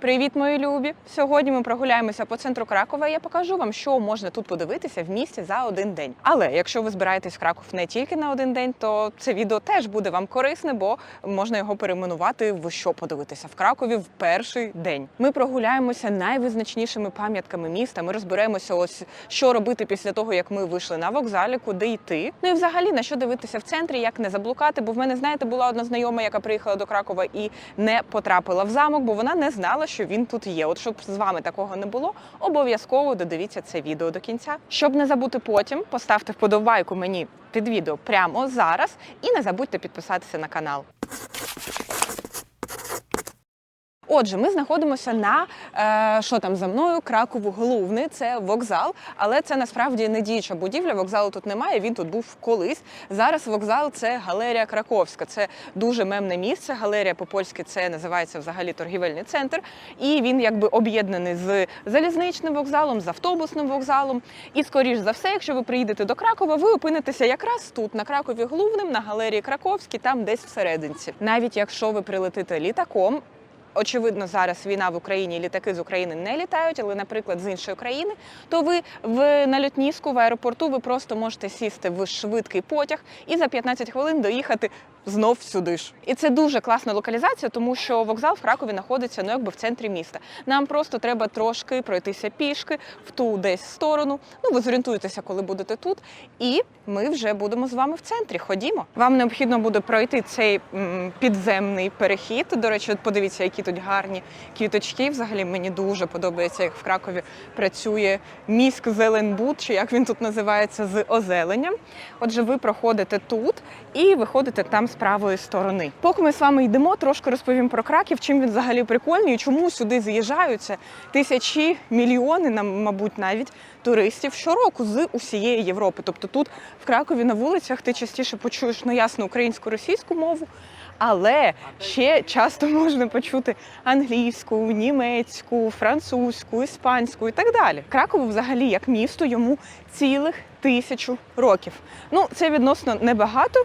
Привіт, мої любі! Сьогодні ми прогуляємося по центру Кракова. і Я покажу вам, що можна тут подивитися в місті за один день. Але якщо ви збираєтесь в Краков не тільки на один день, то це відео теж буде вам корисне, бо можна його перейменувати в що подивитися в Кракові в перший день. Ми прогуляємося найвизначнішими пам'ятками міста. Ми розберемося, ось що робити після того, як ми вийшли на вокзалі, куди йти. Ну і взагалі на що дивитися в центрі, як не заблукати. Бо в мене, знаєте, була одна знайома, яка приїхала до Кракова і не потрапила в замок, бо вона не знала, що він тут є. От щоб з вами такого не було, обов'язково додивіться це відео до кінця. Щоб не забути потім, поставте вподобайку мені під відео прямо зараз і не забудьте підписатися на канал. Отже, ми знаходимося на е, що там за мною Кракову головний, це вокзал, але це насправді не діюча будівля. Вокзалу тут немає. Він тут був колись. Зараз вокзал це галерія Краковська. Це дуже мемне місце. Галерія по-польськи це називається взагалі торгівельний центр. І він якби об'єднаний з залізничним вокзалом, з автобусним вокзалом. І скоріш за все, якщо ви приїдете до Кракова, ви опинитеся якраз тут, на Кракові головним, на галерії Краковській, там десь всерединці. Навіть якщо ви прилетите літаком. Очевидно, зараз війна в Україні, літаки з України не літають, але, наприклад, з іншої країни, то ви в на Лютнівську в аеропорту ви просто можете сісти в швидкий потяг і за 15 хвилин доїхати знов сюди ж. І це дуже класна локалізація, тому що вокзал в Кракові знаходиться ну якби в центрі міста. Нам просто треба трошки пройтися пішки в ту десь сторону. Ну ви зорієнтуєтеся, коли будете тут, і ми вже будемо з вами в центрі. Ходімо. Вам необхідно буде пройти цей м, підземний перехід. До речі, подивіться, які тут гарні квіточки. Взагалі мені дуже подобається, як в Кракові працює міськ Зеленбуд, чи як він тут називається, з озеленням. Отже, ви проходите тут і виходите там з правої сторони. Поки ми з вами йдемо, трошки розповім про Краків, чим він взагалі прикольний і чому сюди заїжджаються тисячі мільйони, мабуть, навіть туристів щороку з усієї Європи. Тобто тут в Кракові на вулицях ти частіше почуєш ну, ясно українську російську мову. Але ще часто можна почути англійську, німецьку, французьку, іспанську і так далі. Кракову, взагалі, як місто, йому цілих тисячу років. Ну, це відносно небагато.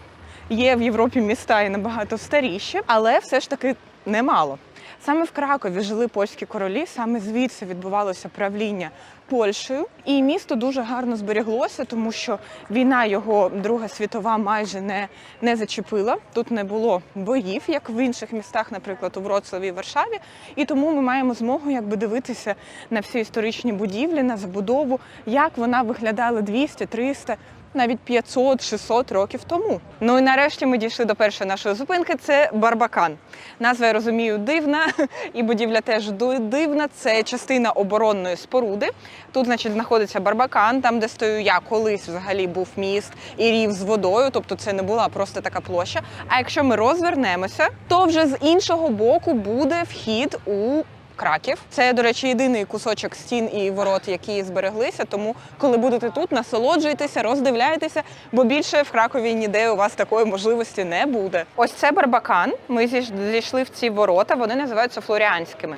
Є в Європі міста і набагато старіші, але все ж таки немало. Саме в Кракові жили польські королі, саме звідси відбувалося правління Польщею. І місто дуже гарно зберіглося, тому що війна його Друга світова майже не, не зачепила. Тут не було боїв, як в інших містах, наприклад, у Вроцлаві і Варшаві. І тому ми маємо змогу якби дивитися на всі історичні будівлі, на забудову, як вона виглядала 200, 300, навіть 500-600 років тому. Ну і нарешті ми дійшли до першої нашої зупинки. Це Барбакан. Назва я розумію дивна, і будівля теж дивна. Це частина оборонної споруди. Тут, значить, знаходиться Барбакан, там, де стою я колись взагалі був міст і рів з водою, тобто це не була просто така площа. А якщо ми розвернемося, то вже з іншого боку буде вхід у Краків. Це, до речі, єдиний кусочок стін і ворот, які збереглися. Тому, коли будете тут, насолоджуйтеся, роздивляйтеся, бо більше в Кракові ніде у вас такої можливості не буде. Ось це Барбакан. Ми зійш- зійшли в ці ворота, вони називаються флоріанськими.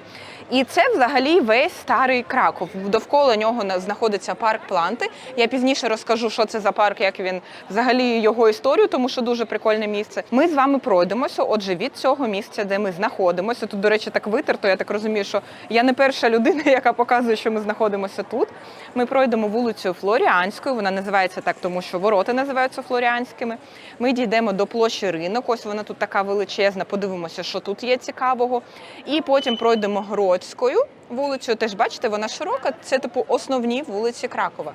І це взагалі весь старий Краков. Довкола нього знаходиться парк Планти. Я пізніше розкажу, що це за парк, як він взагалі його історію, тому що дуже прикольне місце. Ми з вами пройдемося. Отже, від цього місця, де ми знаходимося. Тут, до речі, так витерто. Я так розумію, що я не перша людина, яка показує, що ми знаходимося тут. Ми пройдемо вулицю Флоріанською. Вона називається так, тому що ворота називаються флоріанськими. Ми дійдемо до площі ринок. Ось вона тут така величезна. Подивимося, що тут є цікавого. І потім пройдемо Гродською вулицею. Теж бачите, вона широка. Це типу основні вулиці Кракова.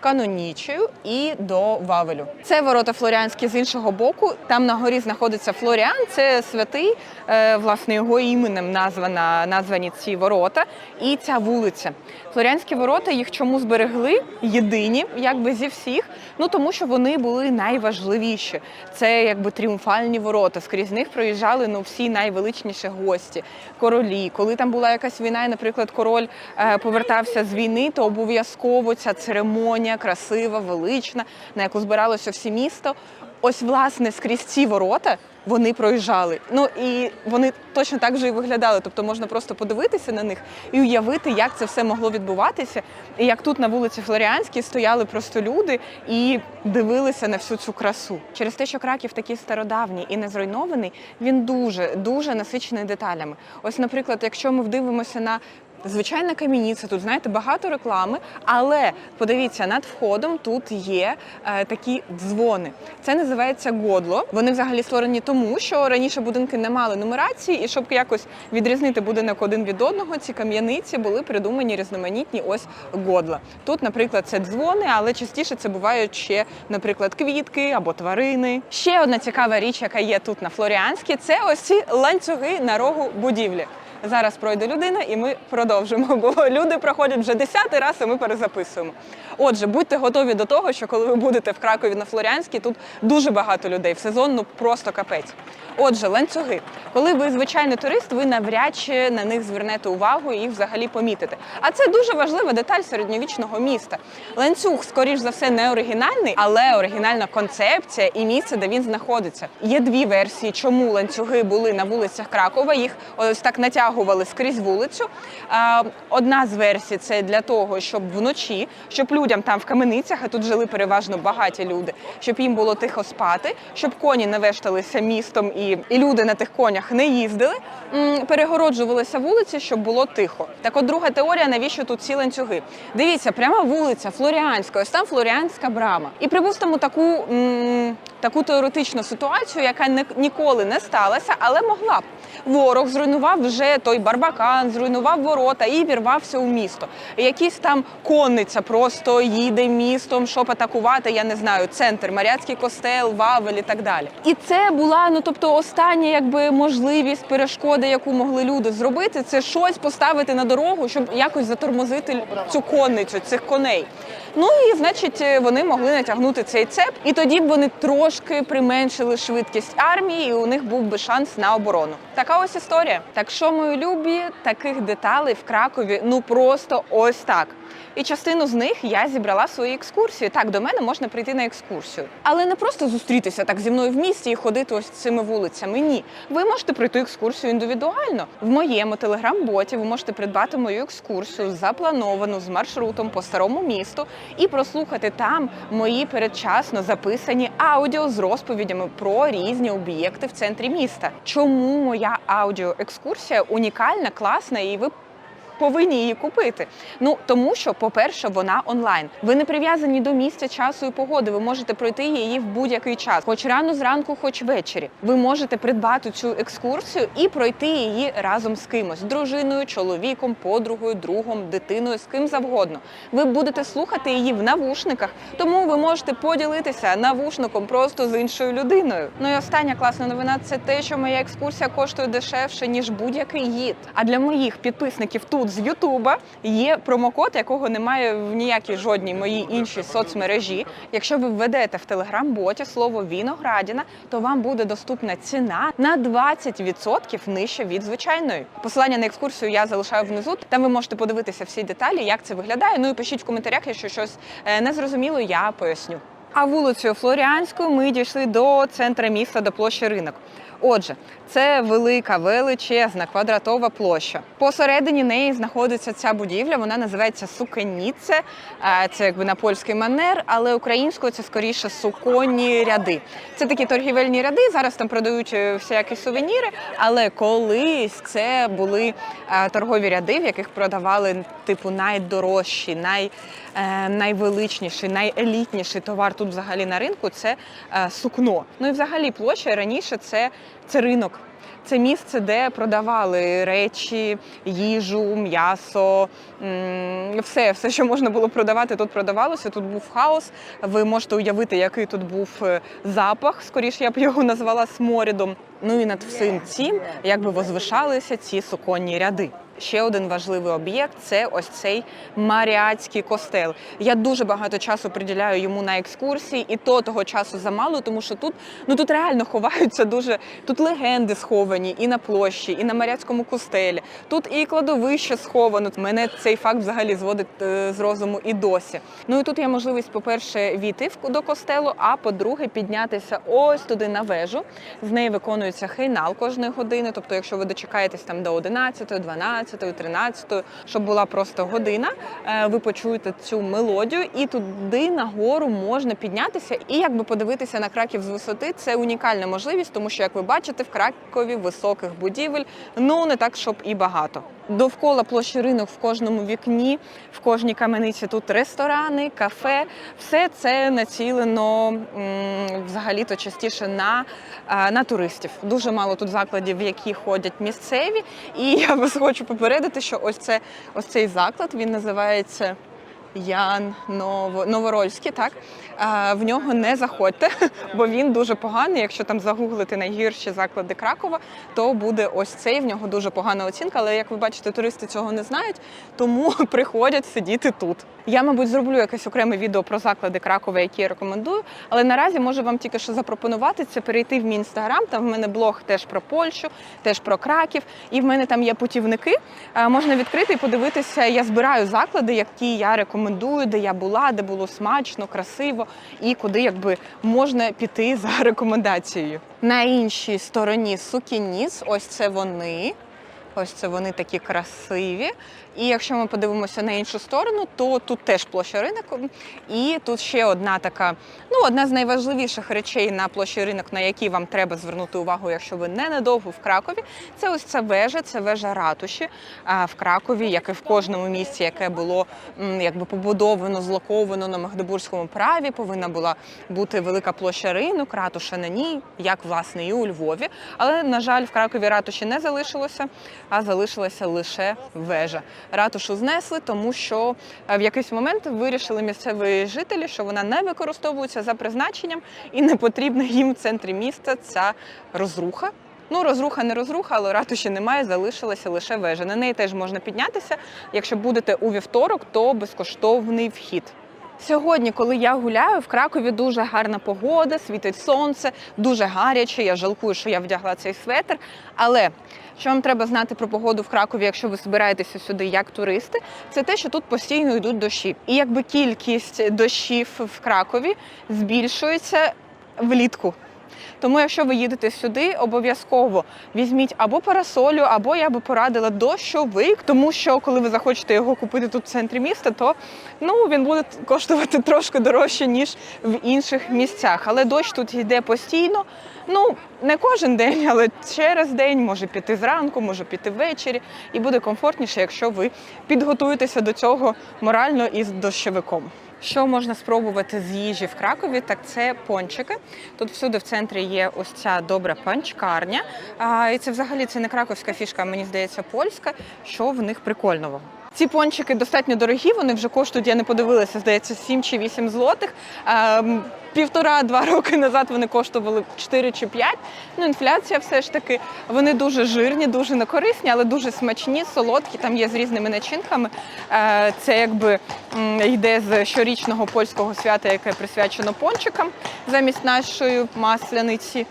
Канонічею і до Вавелю. Це ворота флоріанські з іншого боку. Там на горі знаходиться Флоріан, це святий, е, власне, його іменем названа, названі ці ворота. І ця вулиця. Флоріанські ворота їх чому зберегли? Єдині, якби зі всіх. Ну тому що вони були найважливіші. Це якби тріумфальні ворота. Скрізь них проїжджали ну всі найвеличніші гості, королі. Коли там була якась війна, і, наприклад, король е, повертався з війни, то обов'язково ця церемонія красива, велична, на яку збиралося всі місто. Ось, власне, скрізь ці ворота вони проїжджали. Ну і вони точно так же і виглядали. Тобто можна просто подивитися на них і уявити, як це все могло відбуватися, і як тут на вулиці Флоріанській стояли просто люди і дивилися на всю цю красу. Через те, що Краків такий стародавній і не зруйнований, він дуже дуже насичений деталями. Ось, наприклад, якщо ми вдивимося на Звичайна кам'яниця, тут знаєте багато реклами, але подивіться, над входом тут є е, такі дзвони. Це називається годло. Вони взагалі створені тому, що раніше будинки не мали нумерації, і щоб якось відрізнити будинок один від одного, ці кам'яниці були придумані різноманітні ось годла. Тут, наприклад, це дзвони, але частіше це бувають ще, наприклад, квітки або тварини. Ще одна цікава річ, яка є тут на Флоріанській, це ось ці ланцюги на рогу будівлі. Зараз пройде людина, і ми продовжимо, бо люди проходять вже десятий раз, і ми перезаписуємо. Отже, будьте готові до того, що коли ви будете в Кракові на Флоріанській, тут дуже багато людей в сезон, ну просто капець. Отже, ланцюги. Коли ви звичайний турист, ви навряд чи на них звернете увагу і їх взагалі помітите. А це дуже важлива деталь середньовічного міста. Ланцюг, скоріш за все, не оригінальний, але оригінальна концепція і місце, де він знаходиться. Є дві версії, чому ланцюги були на вулицях Кракова. Їх ось так натягували скрізь вулицю. Одна з версій це для того, щоб вночі, щоб людям там в каменицях, а тут жили переважно багаті люди, щоб їм було тихо спати, щоб коні не вешталися містом і, і люди на тих конях не їздили. Перегороджувалися вулиці, щоб було тихо. Так, от друга теорія, навіщо тут ці ланцюги? Дивіться, пряма вулиця Флоріанська, ось там Флоріанська брама. І припустимо таку, м, таку теоретичну ситуацію, яка не, ніколи не сталася, але могла б. Ворог зруйнував вже той барбакан, зруйнував ворота і вірвався у місто. Якийсь там конниця просто їде містом, щоб атакувати, я не знаю, центр, Маріатський костел, Вавель і так далі. І це була ну тобто остання якби можливість перешкоди, яку могли люди зробити, це щось поставити на дорогу, щоб якось затормозити цю конницю, цих коней. Ну і значить, вони могли натягнути цей цеп, і тоді б вони трошки применшили швидкість армії, і у них був би шанс на оборону. Така ось історія. Так що, мої любі, таких деталей в Кракові ну просто ось так. І частину з них я зібрала в своїй екскурсії. Так, до мене можна прийти на екскурсію. Але не просто зустрітися так зі мною в місті і ходити ось цими вулицями. Ні. Ви можете пройти екскурсію індивідуально. В моєму телеграм-боті ви можете придбати мою екскурсію заплановану з маршрутом по старому місту і прослухати там мої передчасно записані аудіо з розповідями про різні об'єкти в центрі міста. Чому моя аудіоекскурсія унікальна, класна і ви повинні її купити. Ну тому що, по-перше, вона онлайн. Ви не прив'язані до місця, часу і погоди. Ви можете пройти її в будь-який час, хоч рано зранку, хоч ввечері. Ви можете придбати цю екскурсію і пройти її разом з кимось дружиною, чоловіком, подругою, другом, дитиною, з ким завгодно. Ви будете слухати її в навушниках, тому ви можете поділитися навушником просто з іншою людиною. Ну і остання класна новина це те, що моя екскурсія коштує дешевше ніж будь-який гід. А для моїх підписників тут з Ютуба є промокод, якого немає в ніякій жодній моїй іншій соцмережі. Якщо ви введете в телеграм-боті слово Віноградіна, то вам буде доступна ціна на 20% нижче від звичайної. Посилання на екскурсію я залишаю внизу. Там ви можете подивитися всі деталі, як це виглядає. Ну і пишіть в коментарях, якщо щось е, не зрозуміло, я поясню. А вулицею Флоріанською ми дійшли до центра міста, до площі ринок. Отже, це велика, величезна квадратова площа. Посередині неї знаходиться ця будівля. Вона називається Сукеніце. Е, Це якби на польський манер, але українською це скоріше суконні ряди. Це такі торгівельні ряди. Зараз там продають е, всякі сувеніри, але колись це були е, торгові ряди, в яких продавали типу найдорожчі, най, найвеличніший, найелітніший товар тут взагалі на ринку це сукно. Ну і взагалі площа раніше це, це ринок. Це місце, де продавали речі, їжу, м'ясо, все, все, що можна було продавати, тут продавалося. Тут був хаос. Ви можете уявити, який тут був е, запах. Скоріше я б його назвала сморідом. Ну і над всім цим якби возвишалися ці суконні ряди. Ще один важливий об'єкт це ось цей Маріатський костел. Я дуже багато часу приділяю йому на екскурсії, і то того часу замало, тому що тут ну тут реально ховаються дуже тут легенди сховані і на площі, і на Маріатському костелі. Тут і кладовище сховано. Мене цей факт взагалі зводить е, з розуму і досі. Ну і тут є можливість, по-перше, війти до костелу, а по-друге, піднятися ось туди на вежу. З неї виконується хейнал кожної години. Тобто, якщо ви дочекаєтесь там до 11, 12, 13, щоб була просто година, е, ви почуєте цю мелодію, і туди нагору можна піднятися і якби подивитися на краків з висоти. Це унікальна можливість, тому що, як ви бачите, в Кракові високих будівель ну не так, щоб і багато. Довкола площі ринок в кожному вікні, в кожній камениці тут ресторани, кафе. Все це націлено взагалі-то частіше на, на туристів. Дуже мало тут закладів, в які ходять місцеві. І я вас хочу попередити, що ось це ось цей заклад він називається. Ян Ново... Новорольський, так в нього не заходьте, бо він дуже поганий. Якщо там загуглити найгірші заклади Кракова, то буде ось цей. В нього дуже погана оцінка. Але як ви бачите, туристи цього не знають, тому приходять сидіти тут. Я, мабуть, зроблю якесь окреме відео про заклади Кракова, які я рекомендую. Але наразі можу вам тільки що запропонувати це перейти в мій інстаграм. Там в мене блог теж про Польщу, теж про Краків. І в мене там є путівники. Можна відкрити і подивитися. Я збираю заклади, які я рекомендую, де я була, де було смачно, красиво, і куди якби можна піти за рекомендацією. На іншій стороні сукініс, ось це вони. Ось це вони такі красиві. І якщо ми подивимося на іншу сторону, то тут теж площа ринок. І тут ще одна така, ну одна з найважливіших речей на площі ринок, на які вам треба звернути увагу, якщо ви не надовго в Кракові. Це ось ця вежа, це вежа ратуші в Кракові, як і в кожному місці, яке було якби побудовано, злоковано на Магдебурзькому праві. Повинна була бути велика площа ринок, ратуша на ній, як власне і у Львові. Але на жаль, в Кракові ратуші не залишилося, а залишилася лише вежа. Ратушу знесли, тому що е, в якийсь момент вирішили місцеві жителі, що вона не використовується за призначенням і не потрібна їм в центрі міста ця розруха. Ну, розруха не розруха, але ратуші немає, залишилася лише вежа. На неї теж можна піднятися. Якщо будете у вівторок, то безкоштовний вхід. Сьогодні, коли я гуляю, в Кракові дуже гарна погода, світить сонце, дуже гаряче. Я жалкую, що я вдягла цей светр. Але що вам треба знати про погоду в Кракові, якщо ви збираєтеся сюди як туристи, це те, що тут постійно йдуть дощі. І якби кількість дощів в Кракові збільшується влітку. Тому, якщо ви їдете сюди, обов'язково візьміть або парасолю, або я би порадила дощовик, тому що коли ви захочете його купити тут в центрі міста, то ну він буде коштувати трошки дорожче ніж в інших місцях. Але дощ тут йде постійно. Ну не кожен день, але через день може піти зранку, може піти ввечері, і буде комфортніше, якщо ви підготуєтеся до цього морально і з дощовиком. Що можна спробувати з їжі в Кракові, так це пончики. Тут всюди в центрі є ось ця добра панчкарня. І це взагалі це не краковська фішка, а мені здається, польська. Що в них прикольного? Ці пончики достатньо дорогі, вони вже коштують, я не подивилася, здається, 7 чи 8 злотих. Півтора-два роки назад вони коштували 4 чи 5. Ну, інфляція все ж таки. Вони дуже жирні, дуже некорисні, але дуже смачні, солодкі. Там є з різними начинками. Е, Це якби йде з щорічного польського свята, яке присвячено пончикам замість нашої масляниці.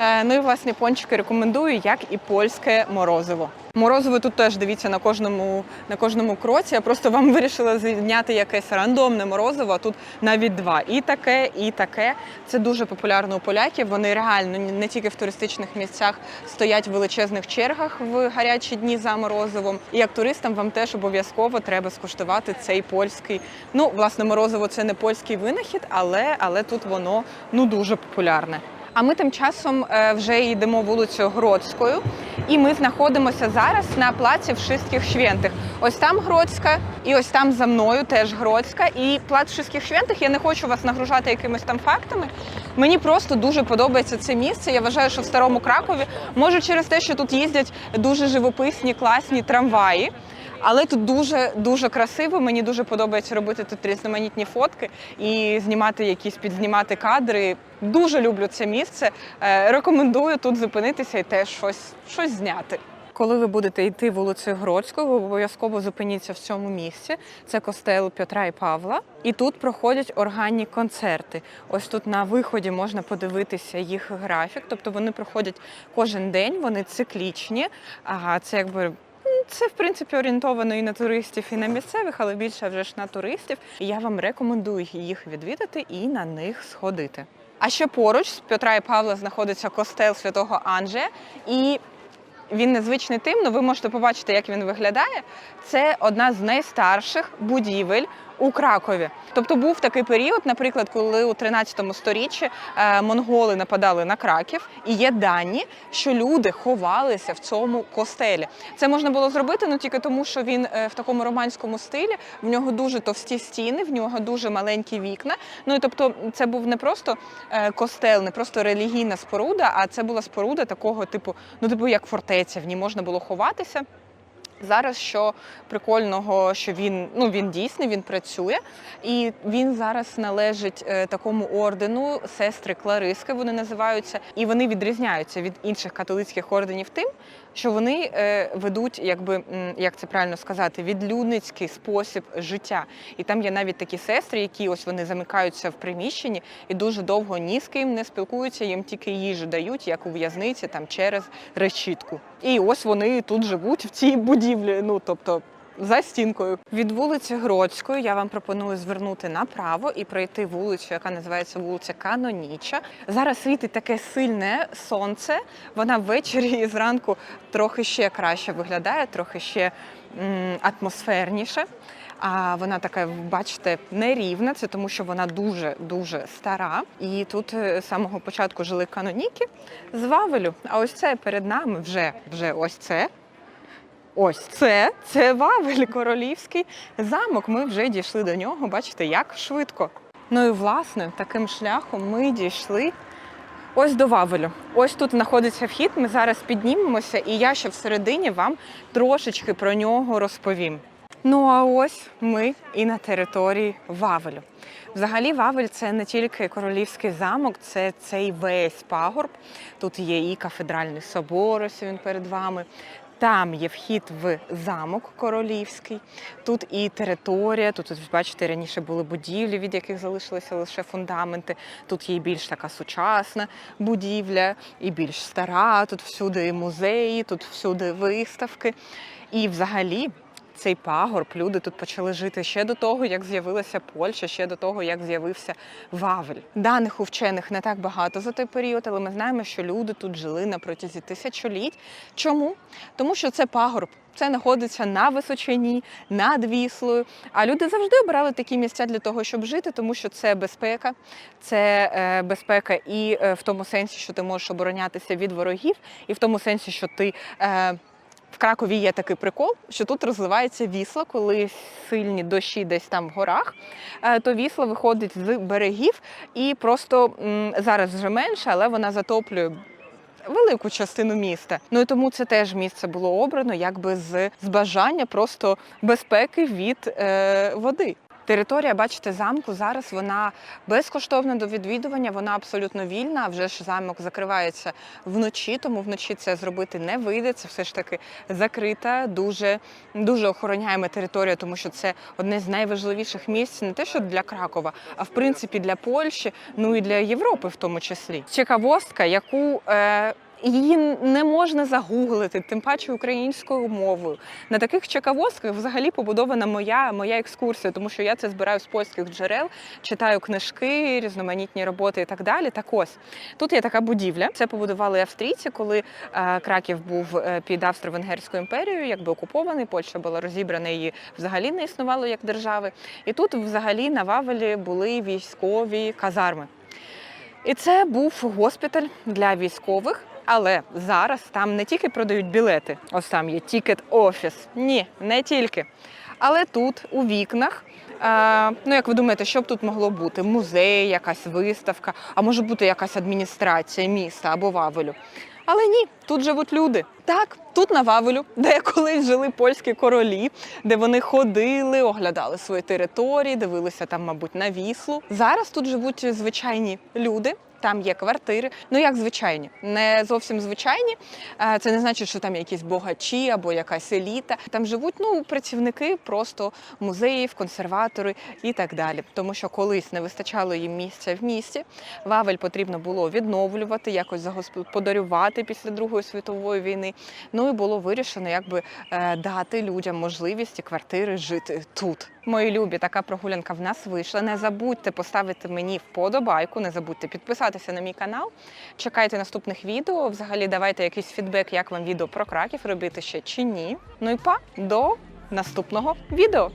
Е, Ну і власне пончики рекомендую, як і польське морозиво. Морозиво тут теж дивіться на кожному на кожному кроці. Я просто вам вирішила зняти якесь рандомне морозиво. а Тут навіть два. І таке, і таке. Це дуже популярно у поляків. Вони реально не тільки в туристичних місцях стоять в величезних чергах в гарячі дні за морозивом. І як туристам вам теж обов'язково треба скуштувати цей польський. Ну, власне, морозиво це не польський винахід, але, але тут воно ну дуже популярне. А ми тим часом е, вже йдемо вулицею Гродською, і ми знаходимося зараз на плаці Вшистських Швентих. Ось там Гродська, і ось там за мною теж Гродська. І плац Вшистських Швентих, я не хочу вас нагружати якимись там фактами. Мені просто дуже подобається це місце. Я вважаю, що в старому Кракові може через те, що тут їздять дуже живописні, класні трамваї. Але тут дуже дуже красиво. Мені дуже подобається робити тут різноманітні фотки і знімати якісь підзнімати кадри. Дуже люблю це місце. Е, Рекомендую тут зупинитися і теж щось, щось зняти. коли ви будете йти вулицею Гродською, обов'язково зупиніться в цьому місці. Це костел Петра і Павла. І тут проходять органні концерти. Ось тут на виході можна подивитися їх графік. Тобто вони проходять кожен день, вони циклічні. Це якби. Це в принципі орієнтовано і на туристів, і на місцевих, але більше вже ж на туристів. І я вам рекомендую їх відвідати і на них сходити. А ще поруч з Петра і Павла знаходиться костел святого Анджея, і він незвичний тим, але ви можете побачити, як він виглядає. Це одна з найстарших будівель у Кракові. Тобто був такий період, наприклад, коли у 13 сторіччі е, монголи нападали на Краків, і є дані, що люди ховалися в цьому костелі. Це можна було зробити, ну тільки тому, що він е, в такому романському стилі, в нього дуже товсті стіни, в нього дуже маленькі вікна. Ну і тобто, це був не просто е, костел, не просто релігійна споруда, а це була споруда такого типу, ну типу як фортеця. В ній можна було ховатися. Зараз що прикольного, що він ну він дійсний, він працює, і він зараз належить е, такому ордену сестри Клариски. Вони називаються, і вони відрізняються від інших католицьких орденів тим, що вони е, ведуть, якби як це правильно сказати, відлюдницький спосіб життя. І там є навіть такі сестри, які ось вони замикаються в приміщенні і дуже довго ні з ким не спілкуються, їм тільки їжу дають, як у в'язниці, там через решітку. І ось вони тут живуть в цій будівлі. Ну тобто. За стінкою від вулиці Гродської я вам пропоную звернути направо і пройти вулицю, яка називається вулиця Каноніча. Зараз світить таке сильне сонце. Вона ввечері і зранку трохи ще краще виглядає, трохи ще м, атмосферніше. А вона така, бачите, нерівна. Це тому, що вона дуже дуже стара. І тут е, з самого початку жили каноніки з Вавелю. А ось це перед нами вже, вже ось це. Ось це, це Вавель, королівський замок. Ми вже дійшли до нього. Бачите, як швидко. Ну і власне таким шляхом ми дійшли ось до Вавелю. Ось тут знаходиться вхід. Ми зараз піднімемося, і я ще всередині вам трошечки про нього розповім. Ну а ось ми і на території Вавелю. Взагалі, Вавель це не тільки королівський замок, це цей весь пагорб. Тут є і кафедральний собор, ось він перед вами. Там є вхід в замок королівський, тут і територія. Тут, бачите, раніше були будівлі, від яких залишилися лише фундаменти. Тут є більш така сучасна будівля, і більш стара. Тут всюди музеї, тут всюди виставки. І взагалі цей пагорб люди тут почали жити ще до того, як з'явилася Польща, ще до того, як з'явився Вавель. Даних у вчених не так багато за той період, але ми знаємо, що люди тут жили на протязі тисячоліть. Чому? Тому що це пагорб. Це знаходиться на височині, над Віслою. А люди завжди обирали такі місця для того, щоб жити, тому що це безпека, це е, безпека і е, в тому сенсі, що ти можеш оборонятися від ворогів, і в тому сенсі, що ти. В Кракові є такий прикол, що тут розливається вісла, коли сильні дощі десь там в горах, е, то вісла виходить з берегів і просто зараз вже менше, але вона затоплює. Велику частину міста. Ну і тому це теж місце було обрано якби з, з бажання просто безпеки від е, води. Територія, бачите, замку зараз вона безкоштовна до відвідування, вона абсолютно вільна. Вже ж замок закривається вночі, тому вночі це зробити не вийде. Це все ж таки закрита, дуже дуже охороняємо територія, тому що це одне з найважливіших місць не те, що для Кракова, а в принципі для Польщі, ну і для Європи, в тому числі. Цікавостка, яку е, Її не можна загуглити, тим паче українською мовою. На таких чекавозках взагалі побудована моя моя екскурсія, тому що я це збираю з польських джерел, читаю книжки, різноманітні роботи і так далі. Так ось тут є така будівля. Це побудували австрійці, коли е, Краків був е, під Австро-Венгерською імперією, якби окупований. Польща була розібрана, її взагалі не існувало як держави. І тут, взагалі, на Вавелі були військові казарми. І це був госпіталь для військових. Але зараз там не тільки продають білети, ось там є тікет офіс. Ні, не тільки. Але тут у вікнах, ну як ви думаєте, що б тут могло бути? Музей, якась виставка, а може бути якась адміністрація міста або Вавелю. Але ні, тут живуть люди. Так, тут на Вавелю, де колись жили польські королі, де вони ходили, оглядали свої території, дивилися там, мабуть, на віслу. Зараз тут живуть звичайні люди. Там є квартири. Ну як звичайні, не зовсім звичайні. Е, Це не значить, що там якісь богачі або якась еліта. Там живуть ну працівники просто музеїв, консерватори і так далі. Тому що колись не вистачало їм місця в місті. Вавель потрібно було відновлювати, якось загосподарювати після Другої світової війни. Ну і було вирішено, якби е, дати людям можливість і квартири жити тут. Мої любі, така прогулянка в нас вийшла. Не забудьте поставити мені вподобайку, не забудьте підписатися на мій канал. Чекайте наступних відео. Взагалі давайте якийсь фідбек, як вам відео про краків робити ще чи ні. Ну і па до наступного відео.